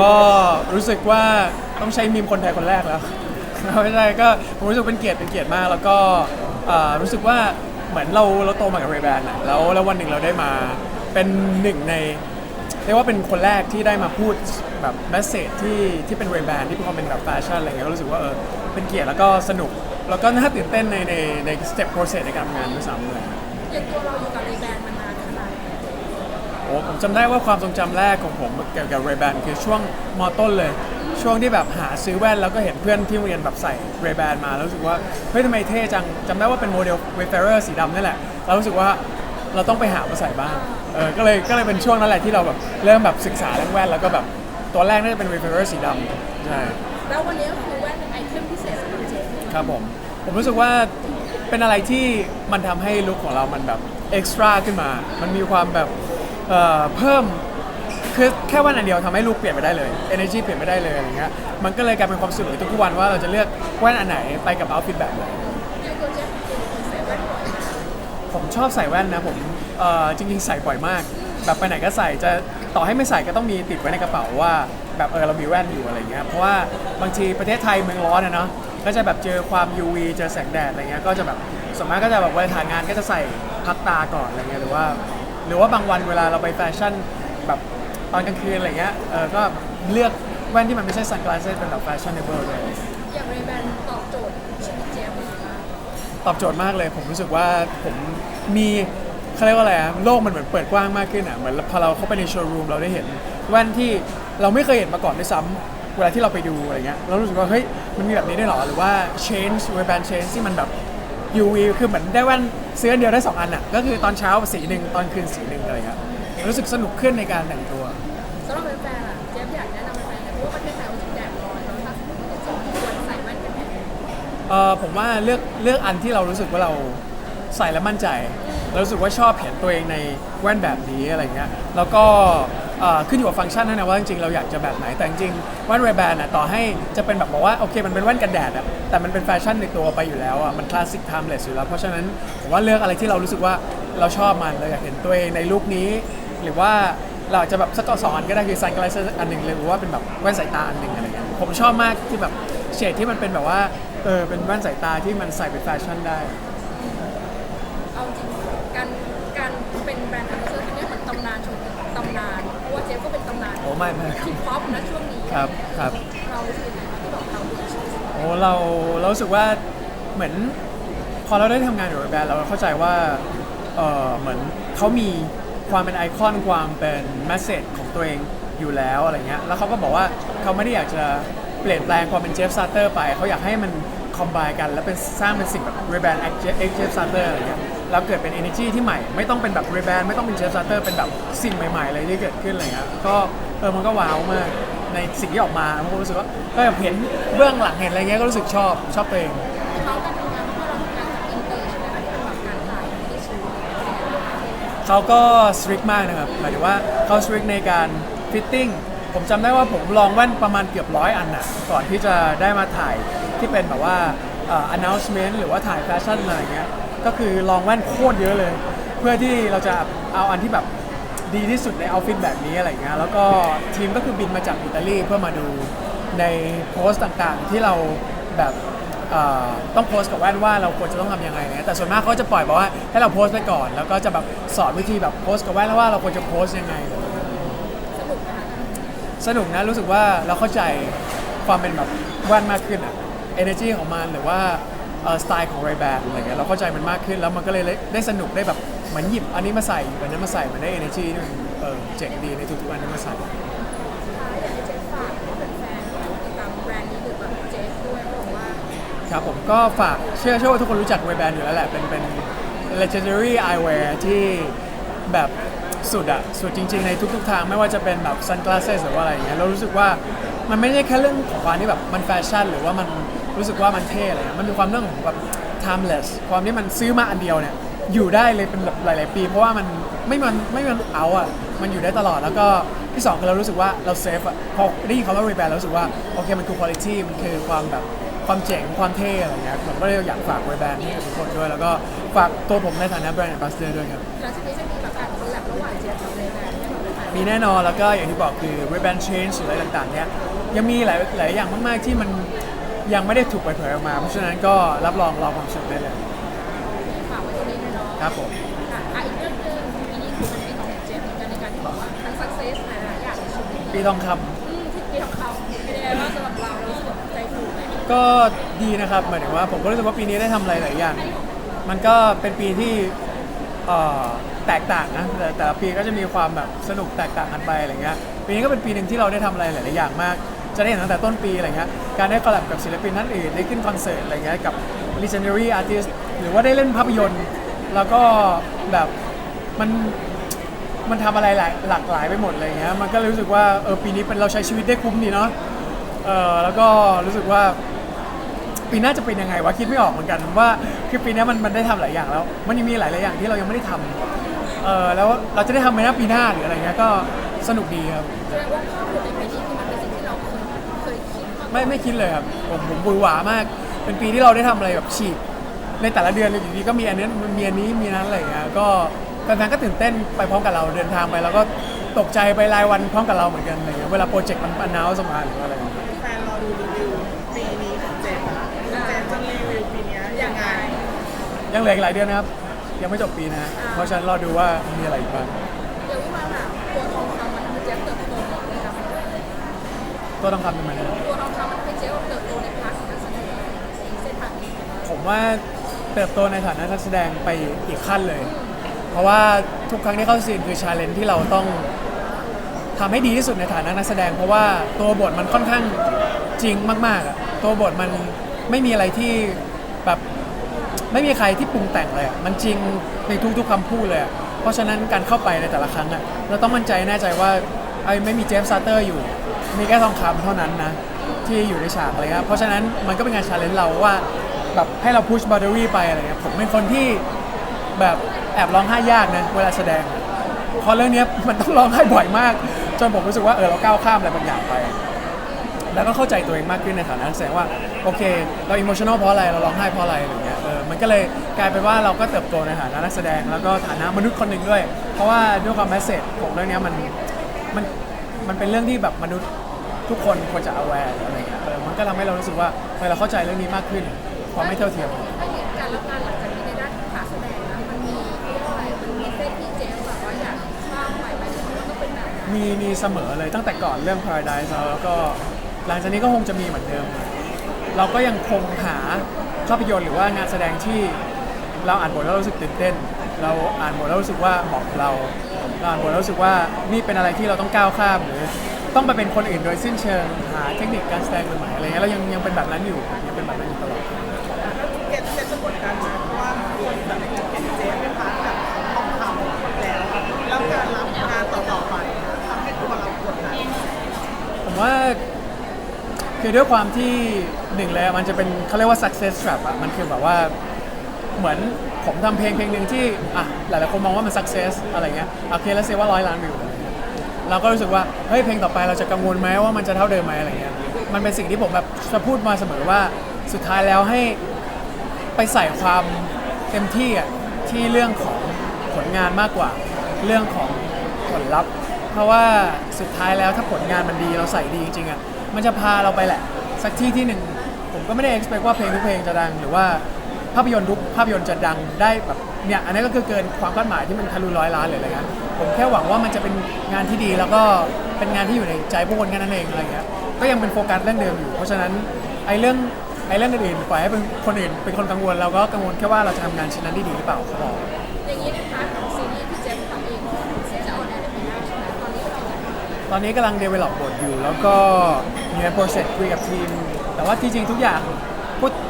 ก็รู้สึกว่าต้องใช้มีมคนไทยคนแรกแล้ว ไม่ใช่ก็ผมรู้สึกเป็นเกียรติเป็นเกียรติมาก แล้วก็อ่ารู้สึกว่าเหมือนเราเราโตมากับเรแบนอะแล้วแล้ววันหนึ่งเราได้มาเป็นหนึ่งในเรียกว่าเป็นคนแรกที่ได้มาพูดแบบแมสเซจที่ที่เป็นเรแบนที่พอเป็นแบบแฟชั่นอะไรเงี้ยก็รู้สึกว่าเออเป็นเกียรติแล้วก็สนุก แล้วก็น่าตื่นเต้นในในในสเต็ปโปรเซสในการทำงานด้วยซ้ำเลย อย่างตัวเราอยู่กับเรแบนมานานขนาดไหน โอ้ผมจำได้ว่าความทรงจำแรกของผมเกี่ยวกับเร b แบนคือช่วงมต้นเลย ช่วงที่แบบหาซื้อแว่นแล้วก็เห็นเพื่อนที่โรงเรียนแบบใส่เร b แบนมาแล้วรู้สึกว่าเฮ้ยทำไมเท่จังจำได้ว่าเป็นโมเดลเวเฟอร์สีดำนี่แหละเรารู้สึกว่าเราต้องไปหามาใส่บ้างเออก็เลยก็เลยเป็นช่วงนั้นแหละที่เราแบบเริ่มแบบศึกษาเรื่องแว่นแล้วก็แบบตัวแรกน่าจะเป็นเวเฟอร์สีดำใช่แล้ววันนี้ก็คือแว่นเป็นไอเทมพิเศษสำหรับเจฟครับผมผมรู้สึกว่าเป็นอะไรที่มันทำให้ลุคของเรามันแบบเอ็กซ์ตร้าขึ้นมา มันมีความแบบ เอ่อเพิ่มคือแค่วันอันเดียวทำให้ลุคเปลี่ยนไปได้เลย energy เปลี่ยนไปได้เลยอะไรเงี้ยมันก็เลยกลายเป็นความสนุกในทุกๆวันว่าเราจะเลือกแว่นอันไหนไปกับเอาท์ฟิตแบบไหนผมชอบใส่แว่นนะผมเอ่อจริงๆใส่บ่อยมาก แบบไปไหนก็ใส่จะต่อให้ไม่ใส่ก็ต้องมีติดไว้ในกระเป๋าว่า แบบเออเรามีแว่นอยู่อะไรเงี้ยเพราะว่าบางทีประเทศไทยเมืองร้อนอะเนาะก็จะแบบเจอความ UV เจอแสงแดดอะไรเงี้ยก็จะแบบส่วนมากก็จะแบบเวลาถ่ายงานก็จะใส่พักตาก่อนอะไรเงี้ยหรือว่า หรือว่าบางวันเวลาเราไปแฟชั่นแบบตอนกลางคืนอะไรเงี้ยเออก็เลือกแว่นที่มันไม่ใช่ sunglasses เป็นแบบ fashionable เลยอย่างเรแบนตอบโจทย์ชีวิตเจมากตอบโจทย์มากเลย ผมรู้สึกว่าผมมีเขาเรียกว่าอะไรอะโลกมันเหมือนเปิดกว้างมากขึ้นอะเหมือนพอเราเข้าไปในโชว์รูมเราได้เห็นแว่นที่เราไม่เคยเห็นมาก่อนด้วยซ้ำเวลาที่เราไปดูอะไรเงี้ยเรารู้สึกว่าเฮ้ยมันมีแบบนี้ได้วยเหรอหรือว่า change เวแบน change ที่มันแบบ UV คือเหมือนได้แว่นซื้ออันเดียวได้สองอันอะก็คือตอนเช้าสีหนึ่งตอนคืนสีหนึ่งอะไรเงี้ยรู้สึกสนุกขึ้นในการแต่งตัว สำหรับแฟนๆอะเจฟอยากแนะนำแฟนๆเพราะว่าประเทศไทยมันแดดร้อนแล้วถ้าสมมติว่าจะจองควรใส่แว่นกันแดดเออผมว่าเลือกเลือกอันที่เรารู้สึกว่าเราใส่แล้วมั่นใจเรารู้สึกว่าชอบเห็นตัวเองในแว่นแบบนี้อะไรเงี้ยแล้วก็ เอ่อขึ้นอยู่กับฟังก์ชันด้วยนะว่าจริงๆเราอยากจะแบบไหนแต่จริงๆแว่นเรแบนอะต่อให้จะเป็นแบบบอกว่าโอเคมันเป็นแว่นกันแดดอะแต่มันเป็นแฟชั่นในตัวไปอยู่แล้วอะมันคลาสสิกไทม์เลสอยู่แล้ว เพราะฉะนั้นผมว่าเลือกอะไรที่เรารู้สึกว่าเราชอบมันเราอยากเห็นตัวเองในลุคนี้ หรือว่าเราอาจจะแบบสักสองอันก็ได้คือ sunglasses อันหนึ่งเลยหรือว่าเป็นแบบแว่นสายตาอันหนึ่งอะไรเงี้ยผมชอบมากที่แบบเฉดที่มันเป็นแบบว่าเออเป็นแว่นสายตาที่มันใส่เป็นแฟชั่นได้ เอาจริงการการเป็นแบรนด์แอมบาสเดอร์ที่เนี่ยเหมือนตำนานชมตำนาน ราะว่าเจฟก็เป็นตำนานโอ้ไม่ไม่ครับทีป๊อปนะช่วงนี้ครับครับ เรารู้สึกยังไงบ้างที่แบบเราดูชีวิตโอ้เราเรารู้สึกว่าเหมือนพอเราได้ทำงานอยู่กับแบรนด์เราเข้าใจว่าเออเหมือนเขามีความเป็นไอคอนความเป็นแมสเซจของตัวเองอยู่แล้วอะไรเงี้ยแล้วเขาก็บอกว่าเขาไม่ได้อยากจะเปลี่ยนแปลงความเป็นเจฟซาเตอร์ไปเขาอยากให้มันคอมไบกัน แล้วเป็นสร้างเป็นสิ่งแบบรีแบรนด์เอ็กเจฟซาเตอร์อะไรเงี้ย แล้วเกิดเป็น energy ที่ใหม่ ไม่ต้องเป็นแบบรีแบรนด์ไม่ต้องเป็นเจฟซาเตอร์เป็นแบบสิ่งใหม่ๆเลยที่เกิดขึ้นอะไรเงี้ยก็เออมันก็ว้าวมากในสิ่งที่ออกมาผมก็รู้สึกว่าก็แบบเห็นเบื้องหลังเห็นอะไรเงี้ยก็รู้สึกชอบชอบตัวเองเขาการทำงานเพราะเราทำงานกับอินเตอร์ใช่ไหมคะที่เป็นแบบการถ่ายไม่ได้ชีวิตเขาก็สตริกมากนะครับหมายถึงว่าเขาสตริกในการฟิตติ้งผมจำได้ว่าผมลองแว่นประมาณเกือบร้อยอันน่ะก่อนที่จะได้มาถ่ายที่เป็นแบบว่าอ่อ announcement หรือว่าถ่ายแฟชั่นอะไรเงี้ย ก็คือลองแว่นโคตรเยอะเลย เพื่อที่เราจะเอาอันที่แบบดีที่สุดในเอาฟิตแบบนี้อะไรเงี้ยแล้วก็ทีมก็คือบินมาจากอิตาลีเพื่อมาดูในโพสต์ต่างๆ ที่เราแบบต้องโพสต์กับแว่นว่าเราควรจะต้องทำยังไงเนี่ยแต่ส่วนมากเขาจะปล่อยบอกว่าให้เราโพสต์ไปก่อน แล้วก็จะแบบสอนวิธีแบบโพสต์กับแว่นแล้วว่าเราควรจะโพสต์ยังไง สนุกนะคะสนุกนะรู้สึกว่าเราเข้าใจความเป็นแบบแว่นมากขึ้นอะ energy ของมันหรือว่า สไตล์ของ Ray Ban อะไรเงี้ยเราเข้าใจมันมากขึ้นแล้วมันก็เลยได้สนุกได้แบบเหมือนหยิบอันนี้มาใส่หยิบอันนั้นมาใส่มันได้ energy ที่มันเออเจ๋งดีในทุกๆอันที่มาใส่ท้ายอยากให้เจฟฝากให้แฟนๆติดตามแบรนด์นี้หรือแบบเจฟด้วยเพราะว่าครับผมก็ฝากเชื่อเชื่อว่าทุกคนรู้จักเวแบนอยู่แล้วแหละ เป็นเป็น legendary eyewear ที่แบบสุดอะสุดจริง ๆ ในทุก ๆ ทางไม่ว่าจะเป็นแบบ sunglasses หรือว่าอะไรอย่างเงี้ยเรารู้สึกว่ามันไม่ใช่แค่เรื่องของความที่แบบมันแฟชั่น หรือว่ามัน รู้สึกว่ามันเท่อะไรเงี้ยมันมีความเรื่องของแบบ timeless ความที่มันซื้อมาอันเดียวเนี่ยอยู่ได้เลยเป็นแบบหลาย ๆ ปี เพราะว่ามันไม่มันไม่มันเอาอะมันอยู่ได้ตลอดแล้วก็ที่สองคือเรารู้สึกว่าเราเซฟอะพอได้ยินคำว่า reband เรารู้สึกว่าโอเคมันคือ quality มันคือความแบบความเจ๋งความเท่อะไรเงี้ยผมก็เลยอยากฝากไว้แบรนด์นี้กับทุกคนด้วย แล้วก็ฝากตัวผมในฐานะแบรนด์ a m b a s s a d o r ด้วยครับหลังจากนี้จะมีแบบการคอลแลบระหว่างเจฟกับเลแบนให้เราได้ไหมมีแน่นอนแล้วก็อย่างที่บอกคือ rebrand change หรืออะไรต่างๆเนี้ยยังมีหลายหลายอย่างมากๆที่มัน ยังไม่ได้ถูกเปิดเผยออกมา เพราะฉะนั้นก็รับรองรอความสนุกได้เลยฝากไว้ตรงนี้เลยเนาะครับผม ค่ะอะอีกเรื่องหนึงปีนี้คือเป็นปีของเจฟเหมือนกันในการที่บอกว่าทั้ง success หลายๆอย่างในชีวิตปีทองคำ อืมที่ปีของเขาเป็นยังไงบ้างสำหรับเราเรารู้สึกแบบใจฟูไหมก็ดีนะครับหมายถึงว่าผมก็รู้สึกว่าปีนี้ได้ทำอะไรหลายอย่าง มันก็เป็นปีที่เอ่อแตกต่างนะแต่แต่ละปีก็จะมีความแบบสนุกแตกต่างกันไปอะไรเงี้ยปีนี้ก็เป็นปีหนึ่งที่เราได้ทำอะไรหลายๆอย่างมาก จะได้เห็นตั้งแต่ต้นปีอะไรเงี้ยการได้คอลแลบกับศิลปินท่านอื่นได้ขึ้นคอนเสิร์ตอะไรเงี้ยกับ legendary artist หรือว่าได้เล่นภาพยนตร์ แล้วก็แบบมันมันทำอะไรหลายหลากหลายไปหมดอะไรเงี้ยมันก็เลยรู้สึกว่าเออปีนี้เป็นเราใช้ชีวิตได้คุ้มดีเนาะเออแล้วก็รู้สึกว่าปีหน้าจะเป็นยังไงวะคิดไม่ออกเหมือนกันว่าคือปีนี้มันมันได้ทำหลายอย่างแล้ว มันยังมีหลายหลายอย่างที่เรายังไม่ได้ทำเออแล้วเราจะได้ทำไหมนะปีหน้าหรืออะไรเงี้ยก็สนุกดีครับ แสดงว่าข้อมูลในปีนี้คือ ไม่ไม่คิดเลยครับผมผมบุยหวามาก เป็นปีที่เราได้ทำอะไรแบบฉีกในแต่ละเดือนเลยอยู่ดีก็มีอันนี้มีอันนี้มีนั้นอะไรเงี้ยก็แฟนๆก็ตื่นเต้นไปพร้อมกับเราเดินทางไป แล้วก็ตกใจไปรายวันพร้อมกับเราเหมือนกันอะไรเงี้ยเวลาโปรเจกต์มันอนาวสมาหรืออะไรเงี้ย แฟนรอดูรีวิวปีนี้ของเจมส์อะเจมส์จะรีวิวปีเนี้ยยังไง ยังเหลืออีกหลายเดือนนะครับ ยังไม่จบปีนะฮะเพราะฉะนั้นรอดูว่ามีอะไรอีกบ้าง เดี๋ยววิมาถามตัวทองคำมันทำให้เจฟเติบโตในการ ตัวต้องคำเป็นไงนะตัวทองคำมันทำให้เจฟเติบโตในพาร์ทของการแสดงเส้นทางนี้ผมว่าเติบโตในฐานะนักแสดงไปอีกขั้นเลย เพราะว่าทุกครั้งที่เข้าซีนคือชาเลนจ์ที่เราต้องทำให้ดีที่สุดในฐานะนักแสดง เพราะว่าตัวบทมันค่อนข้างจริงมากๆอะตัวบทมันไม่มีอะไรที่แบบไม่มีใครที่ปรุงแต่งเลยอะมันจริงในทุกๆคำพูดเลยอะเพราะฉะนั้นการเข้าไปในแต่ละครั้งอะเราต้องมั่นใจแน่ใจว่าไอ้ไม่มีเจฟซาเตอร์อยู่ มีแค่ทองคำเท่านั้นนะ ที่อยู่ในฉากอะไรเงี้ยเพราะฉะนั้นมันก็เป็นการชาเลนจ์เราว่าแบบให้เราพุชบอ u เ d อรี่ไปอะไรเงี้ยผมเป็นคนที่แบบแอบร้องไห้ยากนะเวลาแสดงพราะเรื่องเนี้ยมันต้องร้องไห้บ่อยมาก จนผมรู้สึกว่าเออเราก้าวข้ามอะไรบางอย่างไป แล้วก็เข้าใจตัวเองมากขึ้นในฐานะนักแสดงว่าโอเค เราอิโมชันอลเพราะอะไรเราร้องไห้เพราะอะไรอะไรเงี้ยเออมันก็เลยกลายเป็นว่าเราก็เติบโตในฐานะนักแสดงแล้วก็ฐานะมนุษย์คนหนึ่งด้วย เพราะว่าด้วยความแมสเซจของเรื่องเนี้ยมันมันมันเป็นเรื่องที่แบบมนุษย์ ทุกคนควรจะ aware อะไรเงี้ยเออมันก็ทำให้เรารู้สึกว่าเออเราเข้าใจเรื่องนี้มากขึ้น ความไม่เท่าเทียม ถ้าเห็นการรับงานหลังจากนี้ในด้านขาแสดงนะมันมีเรียกว่าอะไรมันมีเส้นที่เจฟแบบว่าอยากข้ามไปไปถึงว่าต้องเป็นแบบนั้นมีมีเสมอเลยตั้งแต่ก่อนเรื่อง Paradise แล้วแล้วก็หลังจากนี้ก็คงจะมีเหมือนเดิม เราก็ยังคงหาภาพยนตร์หรือว่างานแสดงที่เราอ่านบทแล้วรู้สึกตื่นเต้น เราอ่านบทแล้วรู้สึกว่าเหมาะกับเราเราอ่านบทแล้วรู้สึกว่านี่เป็นอะไรที่เราต้องก้าวข้ามหรือ ต้องไปเป็นคนอื่นโดยสิ้นเชิงหาเทคนิคการแสดงใหม่ๆอะไรเงี้ยเรายังยังเป็นแบบนั้นอยู่ยังเป็นแบบนั้นอยู่ตลอดเจมส์เจมส์จะกดดันนะเพราะว่าคนแบบเห็นเจมส์เป็นพาร์ทแบบทองคำแล้วแล้วการรับงานต่อๆไปทำให้ตัวเรากดดันผมว่าคือด้วยความที่หนึ่งเลยอะมันจะเป็นเขาเรียกว่า success trap อะมันคือแบบว่าเหมือนผมทำเพลงเพลงหนึ่งที่อะหลายๆคนมองว่ามัน success อะไรเงี้ยโอเคแล้วเซว่าร้อยล้านวิวอะไร เราก็รู้สึกว่าเฮ้ยเพลงต่อไปเราจะกังวลไหมว่ามันจะเท่าเดิมไหมอะไรเงี้ยมันเป็นสิ่งที่ผมแบบจะพูดมาเสมอว่าสุดท้ายแล้วให้ไปใส่ความเต็มที่อะที่เรื่องของผลงานมากกว่า เรื่องของผลลัพธ์ เพราะว่าสุดท้ายแล้วถ้าผลงานมันดีเราใส่ดีจริงๆอะมันจะพาเราไปแหละ สักที่ที่หนึ่งผมก็ไม่ได้ expect ว่าเพลงทุกเพลงจะดัง หรือว่าภาพยนตร์ทุกภาพยนตร์จะดังได้แบบ เนี่ยอันนี้ก็คือเกินความคาดหมายที่มันทะลุร้อยล้านเลยอะไรเงี้ยผมแค่หวังว่ามันจะเป็นงานที่ดีแล้วก็เป็นงานที่อยู่ในใจผู้คนแค่นั้นเองอะไรเงี้ยก็ยังเป็นโฟกัสเรื่องเดิมอยู่ เพราะฉะนั้นไอ้เรื่องไอ้เรื่องอื่นๆปล่อยให้เป็นคนอื่นเป็นคนกังวลเราก็กังวลแค่ว่าเราจะทำงานชิ้นนั้นได้ดีหรือเปล่าครับอย่างนี้ในพาร์ทของซีรีส์ที่เจฟทำเองจะออนแอร์ในปีหน้าใช่ไหมตอนนี้เป็นยังไงตอนนี้กำลัง develop บทอยู่ แล้วก็มีใน process คุยกับทีม แต่ว่าที่จริงทุกอย่าง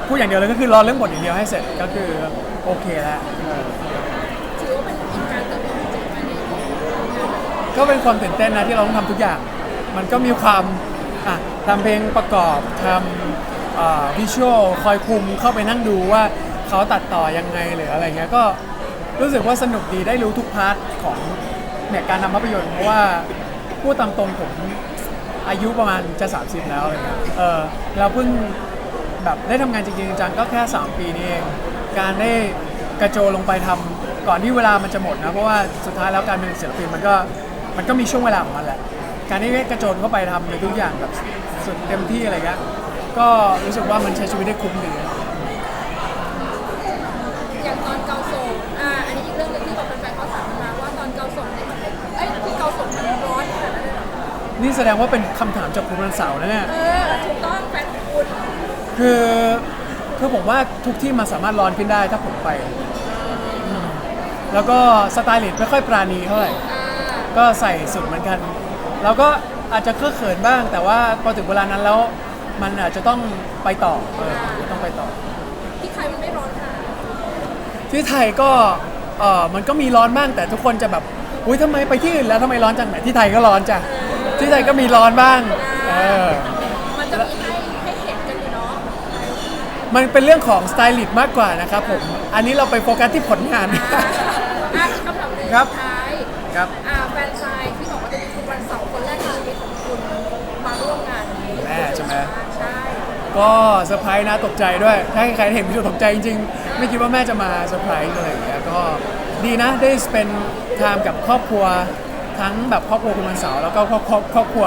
พูดอย่างเดียวเลยก็คือรอเรื่องบทอย่างเดียวให้เสร็จก็คือโอเคแล้วถือว่าเป็นอีกการเติบโตของเจฟไปในงานก็เป็นความตื่นเต้นนะที่เราต้องทำทุกอย่าง มันก็มีความอะทำเพลงประกอบทำวิชวลคอยคุมเข้าไปนั่งดูว่าเขาตัดต่อยังไงหรืออะไรเงี้ยก็รู้สึกว่าสนุกดีได้รู้ทุกพาร์ทของเนี่ยการทำภาพยนตร์เพราะว่าพูดตามตรงผมอายุประมาณจะ 30 แล้วอะไรเงี้ยเออเราเพิ่ง แบบได้ทำงานจริงๆจังๆก็แค่ 3 ปีนี้เอง การได้กระโจนลงไปทำก่อนที่เวลามันจะหมดนะ เพราะว่าสุดท้ายแล้วการเป็นศิลปินมันก็มันก็มีช่วงเวลาของมันแหละ การที่ได้กระโจนเข้าไปทำในทุกอย่างแบบสุดเต็มที่อะไรเงี้ยก็รู้สึกว่ามันใช้ชีวิตได้คุ้มดี อย่างตอนเกาส่งอ่า อันนี้อีกเรื่องหนึงที่แบบแฟนๆเขาถามมาว่าตอนเกาส่งเนี่ยมันเอ้ยที่เกาส่งมันร้อนขนาดนั้นเลยเหรอนี่แสดงว่าเป็นคำถามจากคุณวันเสาร์นะเนี่ย เออถูกต้องแฟนคุณ คือคือผมว่าทุกที่มันสามารถร้อนขึ้นได้ถ้าผมไปอืมแล้วก็สไตลิสต์ไม่ค่อยปราณีเท่าไหร่อ่าก็ใส่สุดเหมือนกัน แล้วก็อาจจะเคอะเขินบ้าง แต่ว่าพอถึงเวลานั้นแล้วมันอาจจะต้องไปต่อเออมันต้องไปต่อ ที่ไทยมันไม่ร้อนค่ะที่ไทยก็เออมันก็มีร้อนบ้างแต่ทุกคนจะแบบอุ้ยทำไมไปที่อื่นแล้วทำไมร้อนจังไหนที่ไทยก็ร้อนจ้ะที่ไทยก็มีร้อนบ้างเออ มันเป็นเรื่องของสไตลิสต์มากกว่านะครับผม อันนี้เราไปโฟกัสที่ผลงาน อ่าอะคำถามหนึ่งครับสุดท้ายครับ อ่าแฟนชายที่บอกว่าจะมีคุณวันเสาร์คนแรกในชีวิตของคุณมาร่วมงานนี้แม่ใช่ไหม ใช่ก็เซอร์ไพรส์นะตกใจด้วย ถ้าใครเห็นพี่ตกใจจริงๆ ไม่คิดว่าแม่จะมาเซอร์ไพรส์อะไรอย่างเงี้ยก็ดีนะได้เป็นไทม์กับครอบครัวทั้งแบบครอบครัวคุณวันเสาร์แล้วก็ครอบครอบครอบครัว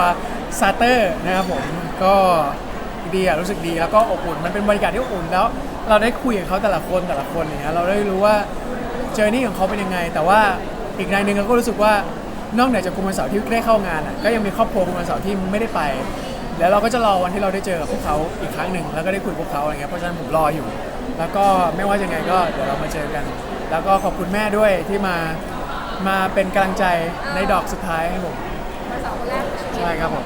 ซาเตอร์นะครับผมก็ ดีอะรู้สึกดีแล้วก็อบอุ่นมันเป็นบรรยากาศที่อบอุ่นแล้ว เราได้คุยกับเขาแต่ละคนแต่ละคนอย่างเงี้ยเราได้รู้ว่าเจอร์นี่ของเขาเป็นยังไง แต่ว่าอีกในหนึ่งเราก็รู้สึกว่านอกเหนือจากคุณวันเสาร์ที่ได้เข้างานอะก็ยังมีครอบครัวคุณวันเสาร์ที่ไม่ได้ไป แล้วเราก็จะรอวันที่เราได้เจอกับพวกเขาอีกครั้งหนึ่งแล้วก็ได้คุยกับพวกเขาอะไรเงี้ยเพราะฉะนั้นผมรออยู่ แล้วก็ไม่ว่ายังไงก็เดี๋ยวเรามาเจอกัน แล้วก็ขอบคุณแม่ด้วยที่มามาเป็นกำลังใจในดอกสุดท้ายให้ผมวันเสาร์คนแรกในชีวิต ใช่ครับผม